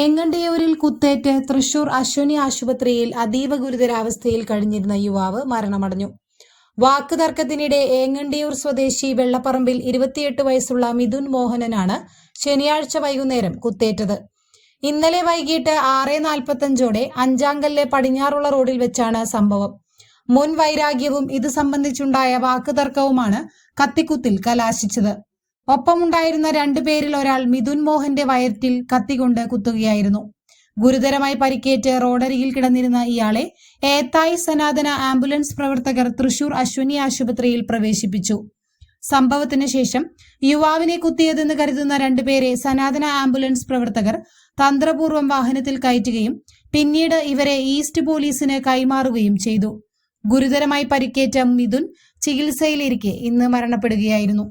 ഏങ്ങണ്ടിയൂരിൽ കുത്തേറ്റ് തൃശൂർ അശ്വനി ആശുപത്രിയിൽ അതീവ ഗുരുതരാവസ്ഥയിൽ കഴിഞ്ഞിരുന്ന യുവാവ് മരണമടഞ്ഞു. വാക്ക് തർക്കത്തിനിടെ ഏങ്ങണ്ടിയൂർ സ്വദേശി വെള്ളപ്പറമ്പിൽ ഇരുപത്തിയെട്ട് വയസ്സുള്ള മിഥുൻ മോഹനനാണ് ശനിയാഴ്ച വൈകുന്നേരം കുത്തേറ്റത്. ഇന്നലെ വൈകിട്ട് ആറ് നാൽപ്പത്തഞ്ചോടെ അഞ്ചാങ്കല്ലെ പടിഞ്ഞാറുള്ള റോഡിൽ വെച്ചാണ് സംഭവം. മുൻ വൈരാഗ്യവും ഇത് സംബന്ധിച്ചുണ്ടായ വാക്ക് തർക്കവുമാണ് കത്തിക്കുത്തിൽ കലാശിച്ചത്. ഒപ്പമുണ്ടായിരുന്ന രണ്ടുപേരിൽ ഒരാൾ മിഥുൻ മോഹന്റെ വയറ്റിൽ കത്തികൊണ്ട് കുത്തുകയായിരുന്നു. ഗുരുതരമായി പരിക്കേറ്റ് റോഡരികിൽ കിടന്നിരുന്ന ഇയാളെ ഏത്തായി സനാതന ആംബുലൻസ് പ്രവർത്തകർ തൃശൂർ അശ്വിനി ആശുപത്രിയിൽ പ്രവേശിപ്പിച്ചു. സംഭവത്തിന് ശേഷം യുവാവിനെ കുത്തിയതെന്ന് കരുതുന്ന രണ്ടുപേരെ സനാതന ആംബുലൻസ് പ്രവർത്തകർ തന്ത്രപൂർവം വാഹനത്തിൽ കയറ്റുകയും പിന്നീട് ഇവരെ ഈസ്റ്റ് പോലീസിന് കൈമാറുകയും ചെയ്തു. ഗുരുതരമായി പരിക്കേറ്റ മിഥുൻ ചികിത്സയിലിരിക്കെ ഇന്ന് മരണപ്പെടുകയായിരുന്നു.